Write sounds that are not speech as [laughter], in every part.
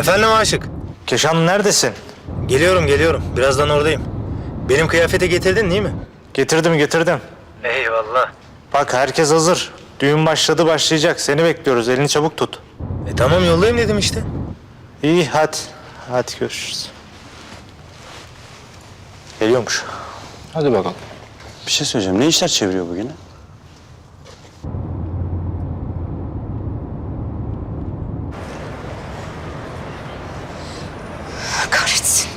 Efendim aşık. Keşan neredesin? Geliyorum geliyorum. Birazdan oradayım. Benim kıyafeti getirdin değil mi? Getirdim getirdim. Eyvallah. Bak herkes hazır. Düğün başladı başlayacak. Seni bekliyoruz. Elini çabuk tut. E tamam yollayayım dedim işte. İyi hadi. Hadi görüşürüz. Geliyormuş. Hadi bakalım. Bir şey söyleyeceğim. Ne işler çeviriyor bugün? ha? Kahretsin.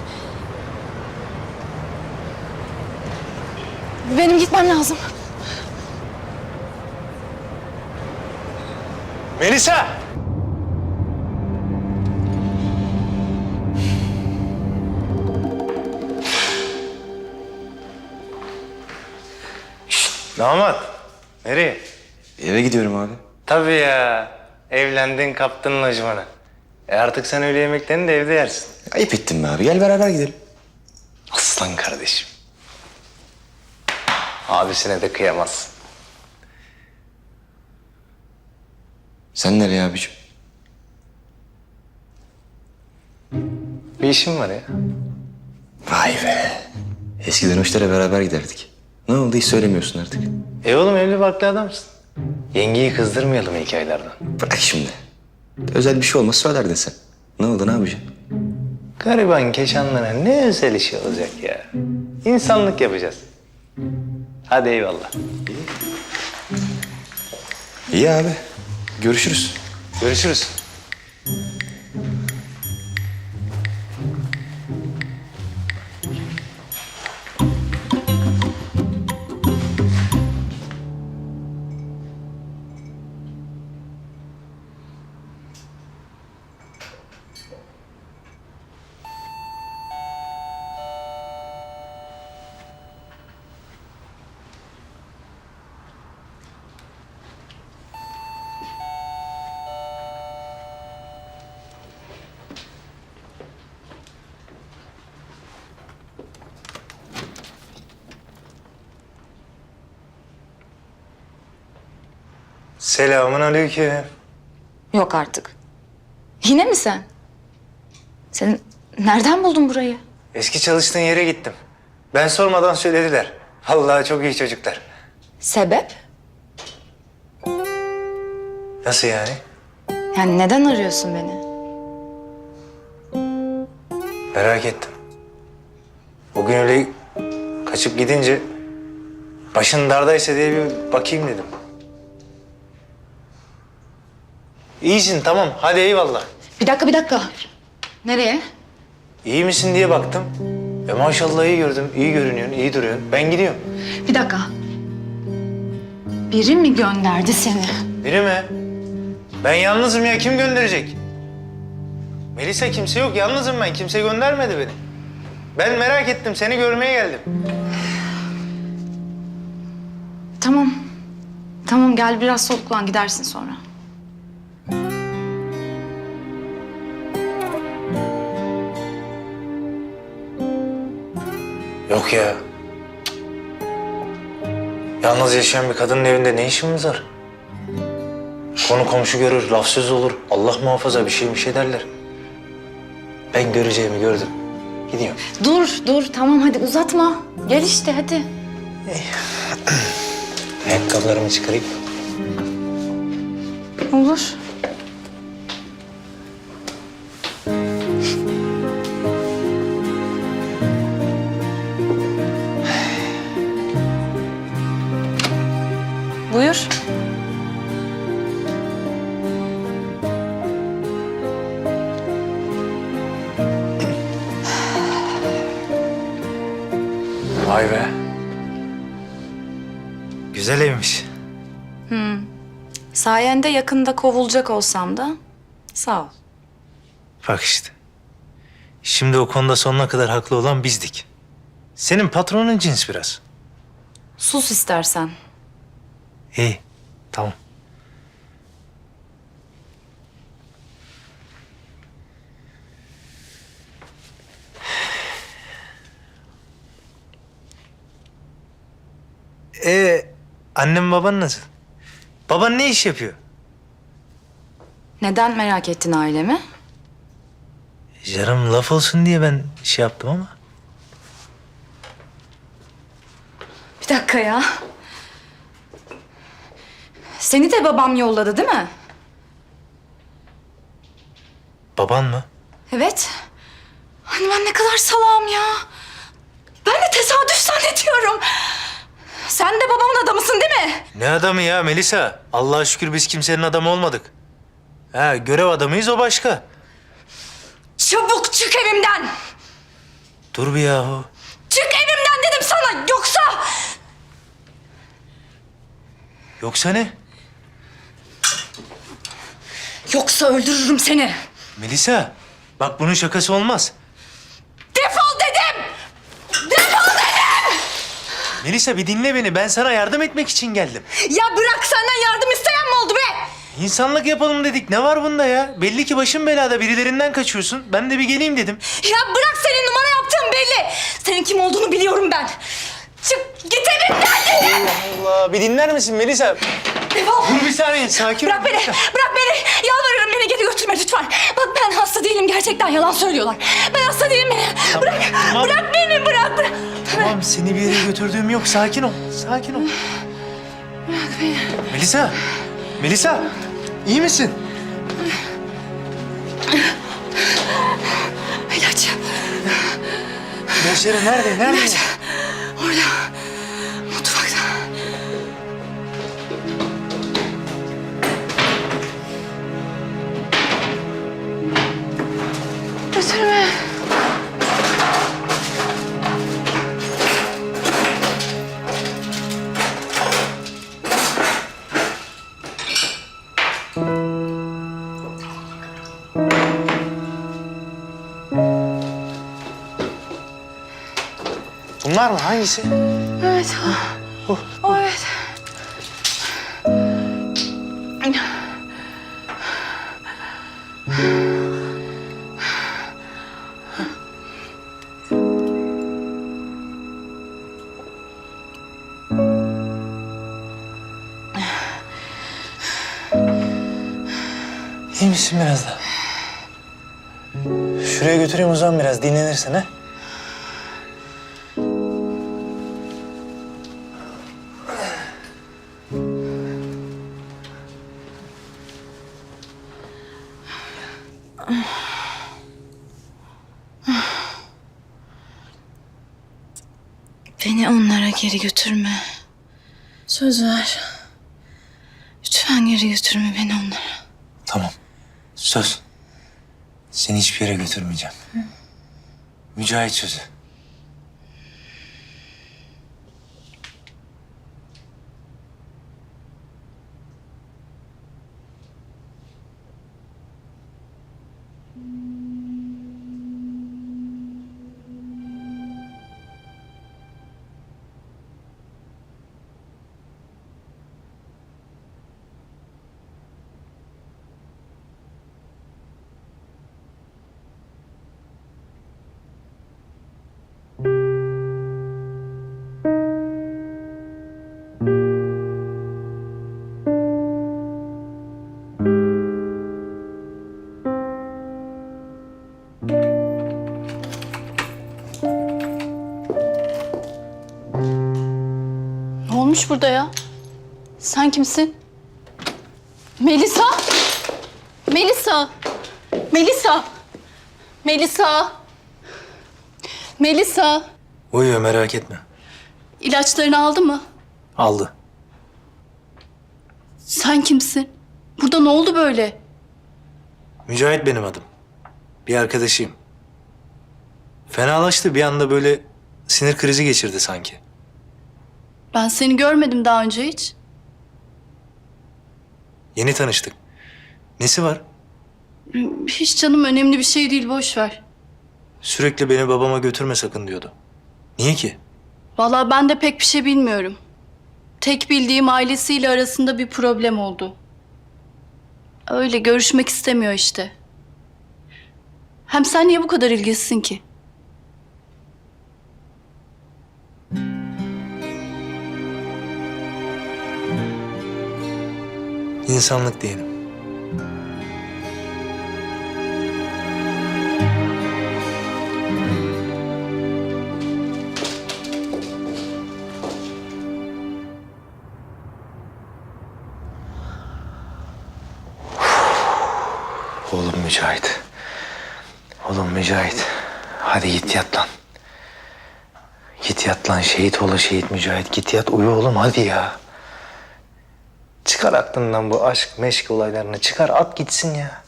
Benim gitmem lazım. Melisa! Damat. Nereye? Eve gidiyorum abi. Tabii ya. Evlendin kaptın lojmanı. E artık sen öğle yemeklerini de evde yersin. Ayıp ettin be abi. Gel beraber gidelim. Aslan kardeşim. Abisine de kıyamazsın. Sen nereye abiciğim? Bir işim var ya. Vay be. Eskiden hoşlara beraber giderdik. Ne oldu hiç söylemiyorsun artık. E oğlum evli barklı adamsın. Yengeyi kızdırmayalım hikayelerden. Bırak şimdi. Özel bir şey olmasa söylerdin sen. Ne oldu ne yapacaksın? Gariban keşanlara ne özel işi olacak ya. İnsanlık yapacağız. Hadi eyvallah. İyi abi. Görüşürüz. Görüşürüz. Selamun aleyküm. Yok artık. Yine mi sen? Sen nereden buldun burayı? Eski çalıştığın yere gittim. Ben sormadan söylediler. Vallahi çok iyi çocuklar. Sebep? Nasıl yani? Yani neden arıyorsun beni? Merak ettim. Bugün öyle kaçıp gidince başın dardaysa diye bir bakayım dedim. İyisin tamam hadi eyvallah. Bir dakika bir dakika. Nereye? İyi misin diye baktım. E maşallah iyi gördüm. iyi görünüyorsun, iyi duruyorsun. Ben gidiyorum. Bir dakika. Biri mi gönderdi seni? Biri mi? Ben yalnızım ya kim gönderecek? Melisa kimse yok yalnızım ben. Kimse göndermedi beni. Ben merak ettim seni görmeye geldim. Tamam. Tamam gel biraz soluklan gidersin sonra. Yok ya. Cık. Yalnız yaşayan bir kadının evinde ne işimiz var? Konu komşu görür, laf söz olur. Allah muhafaza bir şey bir şey derler. Ben göreceğimi gördüm. Gidiyorum. Dur dur tamam hadi uzatma. Gel işte hadi. [clears throat] Ayakkabılarımı çıkarayım. Olur. Güzel evmiş. Sayende yakında kovulacak olsam da sağ ol. Bak işte. Şimdi o konuda sonuna kadar haklı olan bizdik. Senin patronun cins biraz. Sus istersen. İyi, tamam. Ee, annem baban nasıl? Baban ne iş yapıyor? Neden merak ettin ailemi? Canım laf olsun diye ben şey yaptım ama. Bir dakika ya. Seni de babam yolladı değil mi? Baban mı? Evet. Hani ben ne kadar salağım ya. Ben de tesadüf zannediyorum. Sen de babamın adamısın değil mi? Ne adamı ya Melisa? Allah'a şükür biz kimsenin adamı olmadık. Ha görev adamıyız o başka. Çabuk çık evimden. Dur bir yahu. Çık evimden dedim sana. Yoksa... Yoksa ne? Yoksa öldürürüm seni. Melisa bak bunun şakası olmaz. Defol dedim. Defol dedim. Melisa bir dinle beni. Ben sana yardım etmek için geldim. Ya bırak senden yardım isteyen mi oldu be? İnsanlık yapalım dedik. Ne var bunda ya? Belli ki başın belada. Birilerinden kaçıyorsun. Ben de bir geleyim dedim. Ya bırak senin numara yaptığın belli. Senin kim olduğunu biliyorum ben. Çık git evimden dedim. Allah bir dinler misin Melisa? Defol. Dur bir saniye sakin ol. Bırak beni, bırak beni. Yalvarırım beni geri götürme lütfen. Bak ben hasta değilim gerçekten yalan söylüyorlar. Ben hasta değilim beni. Bırak, tamam. bırak beni bırak, bırak. Tamam seni bir yere götürdüğüm yok. Sakin ol. Sakin ol. Melisa. Melisa. iyi misin? İlaç. İlaçları nerede? Nerede? Orada. Mutfakta. Götürme. Bunlar mı? Hangisi? Evet. O, o evet. İyi misin biraz da? Şuraya götüreyim o zaman biraz. Dinlenirsin ha? Söz. Seni hiçbir yere götürmeyeceğim. Mücahit sözü. Olmuş burada ya? Sen kimsin? Melisa? Melisa? Melisa? Melisa? Melisa? Uyuyor merak etme. İlaçlarını aldı mı? Aldı. Sen kimsin? Burada ne oldu böyle? Mücahit benim adım. Bir arkadaşıyım. Fenalaştı bir anda böyle sinir krizi geçirdi sanki. Ben seni görmedim daha önce hiç. Yeni tanıştık. Nesi var? Hiç canım önemli bir şey değil boş ver. Sürekli beni babama götürme sakın diyordu. Niye ki? Vallahi ben de pek bir şey bilmiyorum. Tek bildiğim ailesiyle arasında bir problem oldu. Öyle görüşmek istemiyor işte. Hem sen niye bu kadar ilgisizsin ki? insanlık diyelim. Oğlum Mücahit. Oğlum Mücahit. Hadi git yat lan. Git yat lan şehit ola şehit Mücahit. Git yat uyu oğlum hadi ya. Çıkar aklından bu aşk meşk olaylarını çıkar at gitsin ya.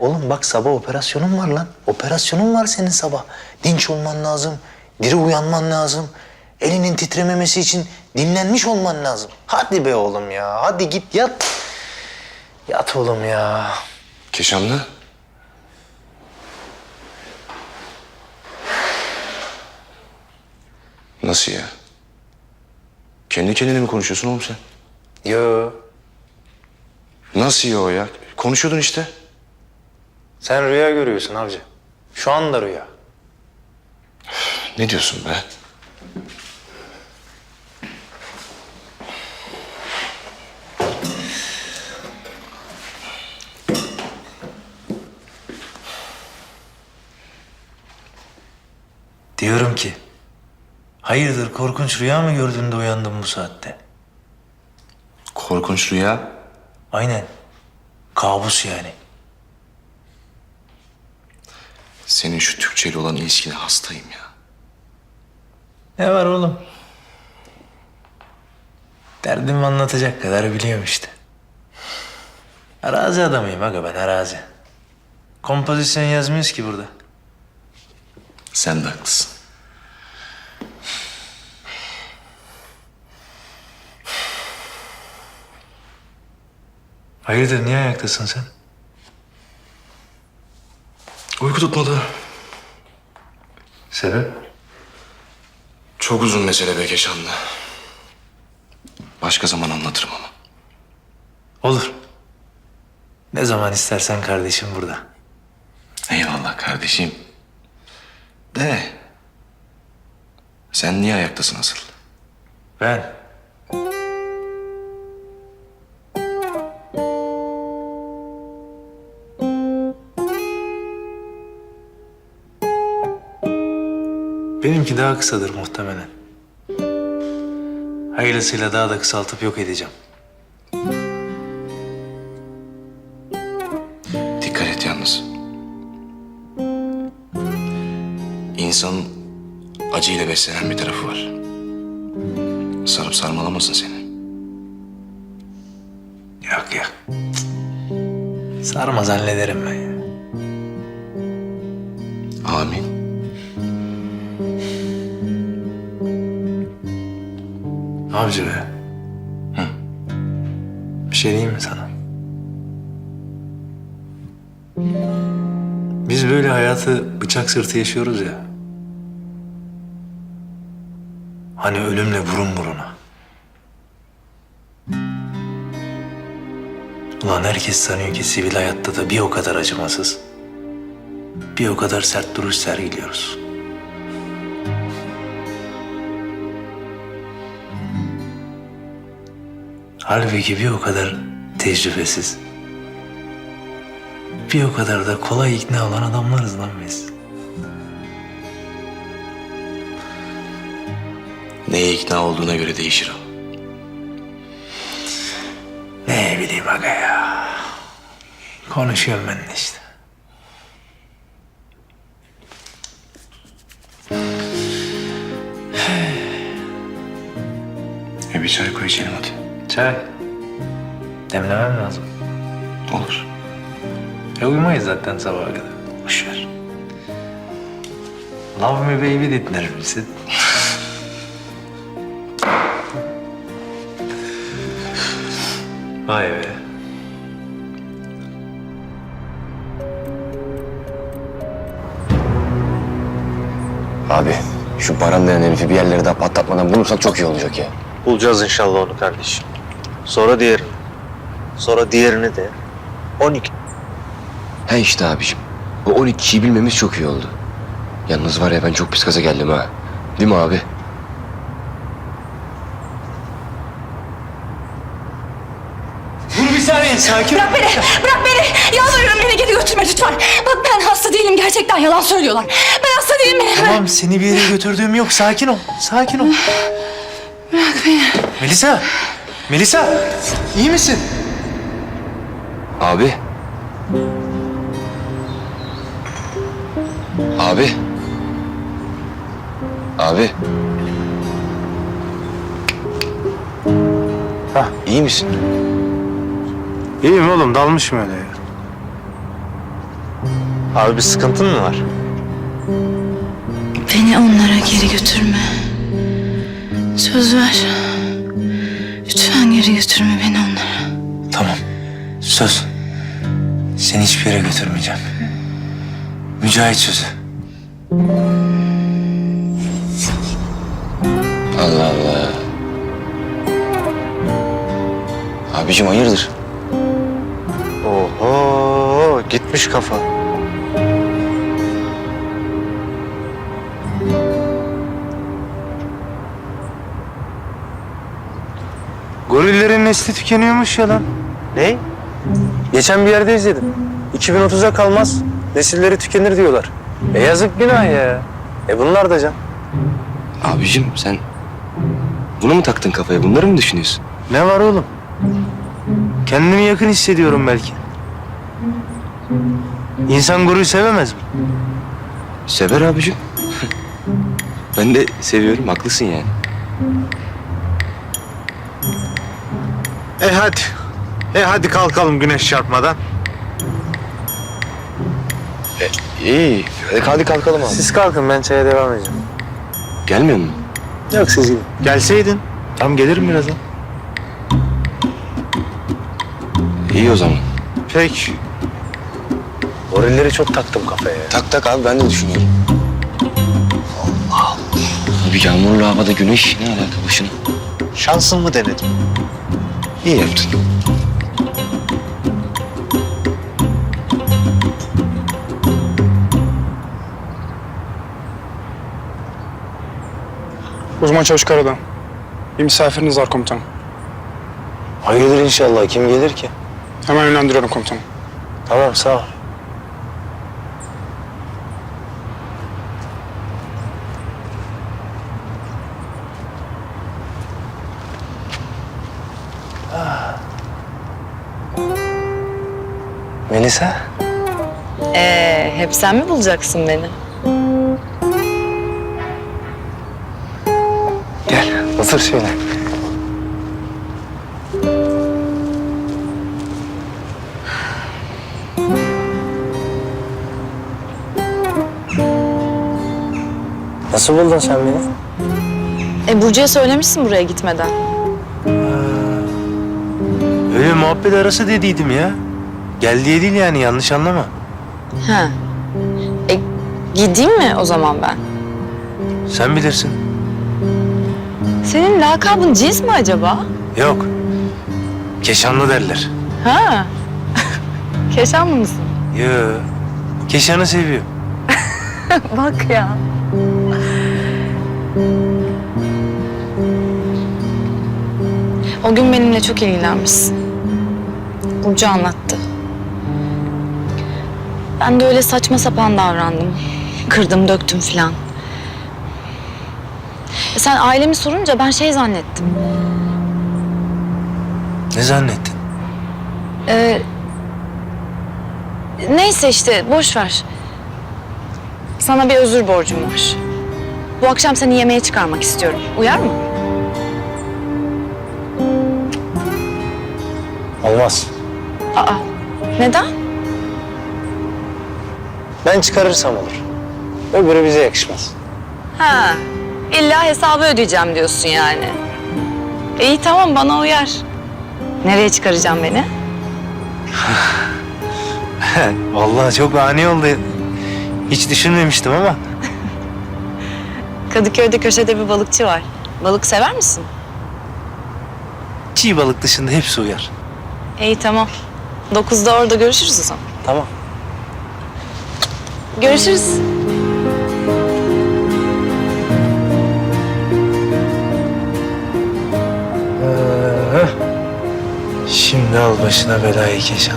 Oğlum bak sabah operasyonun var lan. Operasyonun var senin sabah. Dinç olman lazım. Diri uyanman lazım. Elinin titrememesi için dinlenmiş olman lazım. Hadi be oğlum ya. Hadi git yat. Yat oğlum ya. Keşanlı. Nasıl ya? Kendi kendine mi konuşuyorsun oğlum sen? Yo. Nasıl ya o ya? Konuşuyordun işte. Sen rüya görüyorsun avcı. Şu anda rüya. Ne diyorsun be? Diyorum ki, hayırdır korkunç rüya mı gördün de uyandın bu saatte? Korkunç rüya. Aynen. Kabus yani. Senin şu Türkçeyle olan ilişkine hastayım ya. Ne var oğlum? Derdimi anlatacak kadar biliyorum işte. Arazi adamıyım aga ben arazi. Kompozisyon yazmıyoruz ki burada. Sen de haklısın. Hayırdır niye ayaktasın sen? Uyku tutmadı. Sebep? Çok uzun mesele be Keşanlı. Başka zaman anlatırım ama. Olur. Ne zaman istersen kardeşim burada. Eyvallah kardeşim. De. Sen niye ayaktasın asıl? Ben. Benimki daha kısadır muhtemelen. Hayırlısıyla daha da kısaltıp yok edeceğim. Dikkat et yalnız. İnsanın acıyla beslenen bir tarafı var. Sarıp sarmalamasın seni. Yok yok. Sarmaz hallederim ben ya. Amin. Avcı be. Bir şey diyeyim mi sana? Biz böyle hayatı bıçak sırtı yaşıyoruz ya. Hani ölümle burun buruna. Ulan herkes sanıyor ki sivil hayatta da bir o kadar acımasız. Bir o kadar sert duruş sergiliyoruz. Halbuki bir o kadar tecrübesiz. Bir o kadar da kolay ikna olan adamlarız lan biz. Neye ikna olduğuna göre değişir o. Ne bileyim aga ya. Konuşuyorum ben de işte. E bir çay koy içelim hadi. Çay. Demlemem lazım. Olur. E uyumayız zaten sabaha kadar. Boş ver. Love me baby dinler misin? Vay be. Abi şu Baran denen herifi bir yerlere daha patlatmadan bulursak çok iyi olacak ya. Bulacağız inşallah onu kardeşim. Sonra diğerini. Sonra diğerini de. 12. He işte abiciğim. Bu 12 kişiyi bilmemiz çok iyi oldu. Yalnız var ya ben çok pis gaza geldim ha. Değil mi abi? Dur bir saniye sakin ol. Bırak beni, bırak beni. Yalvarıyorum beni geri götürme lütfen. Bak ben hasta değilim gerçekten yalan söylüyorlar. Ben hasta değilim beni. Tamam seni bir yere götürdüğüm yok. Sakin ol. Sakin ol. Bırak beni. Melisa. Melisa. iyi misin? Abi. Abi. Abi. Hah. İyi misin? İyiyim oğlum dalmışım öyle ya. Abi bir sıkıntın mı var? Beni onlara geri götürme. Söz ver. Lütfen geri götürme beni onlara. Tamam. Söz. Seni hiçbir yere götürmeyeceğim. Mücahit sözü. Allah Allah. Abicim hayırdır? Oho gitmiş kafa. Gorillerin nesli tükeniyormuş ya lan. Ne? Geçen bir yerde izledim. 2030'a kalmaz. Nesilleri tükenir diyorlar. E yazık günah ya. E bunlar da can. Abicim sen bunu mu taktın kafaya? Bunları mı düşünüyorsun? Ne var oğlum? Kendimi yakın hissediyorum belki. İnsan guruyu sevemez mi? Sever abicim. [laughs] ben de seviyorum. Haklısın yani. E hadi. E hadi kalkalım güneş çarpmadan. İyi. Hadi, hadi kalkalım abi. Siz kalkın ben çaya devam edeceğim. Gelmiyor musun? Yok siz gidin. Gelseydin. Tam gelirim birazdan. İyi o zaman. Peki. Gorilleri çok taktım kafaya ya. Tak tak abi ben de düşünüyorum. Allah Allah. Abi yağmurlu havada güneş ne alaka başına? Şansın mı denedim? İyi yaptın. Uzman Çavuş Karadan. Bir misafiriniz var komutanım. Hayırdır inşallah. Kim gelir ki? Hemen yönlendiriyorum komutanım. Tamam sağ ol. Melisa. Ee, hep sen mi bulacaksın beni? Gel otur şöyle. Nasıl buldun sen beni? E Burcu'ya söylemişsin buraya gitmeden. Öyle muhabbet arası dediydim ya. Gel diye değil yani yanlış anlama. Ha. E gideyim mi o zaman ben? Sen bilirsin. Senin lakabın cins mi acaba? Yok. Keşanlı derler. Ha. [laughs] Keşanlı mısın? Yo. Keşanı seviyor. [laughs] Bak ya. O gün benimle çok ilgilenmişsin. Burcu anlattı. Ben de öyle saçma sapan davrandım. Kırdım, döktüm filan. E Sen ailemi sorunca ben şey zannettim. Ne zannettin? Ee, neyse işte boş ver. Sana bir özür borcum var. Bu akşam seni yemeğe çıkarmak istiyorum. Uyar mı? Olmaz. Aa, neden? Ben çıkarırsam olur. Öbürü bize yakışmaz. Ha, illa hesabı ödeyeceğim diyorsun yani. İyi tamam bana uyar. Nereye çıkaracağım beni? [laughs] Vallahi çok ani oldu. Hiç düşünmemiştim ama. [laughs] Kadıköy'de köşede bir balıkçı var. Balık sever misin? Çiğ balık dışında hepsi uyar. İyi tamam. Dokuzda orada görüşürüz o zaman. Tamam. Görüşürüz. Şimdi al başına belayı Keşan.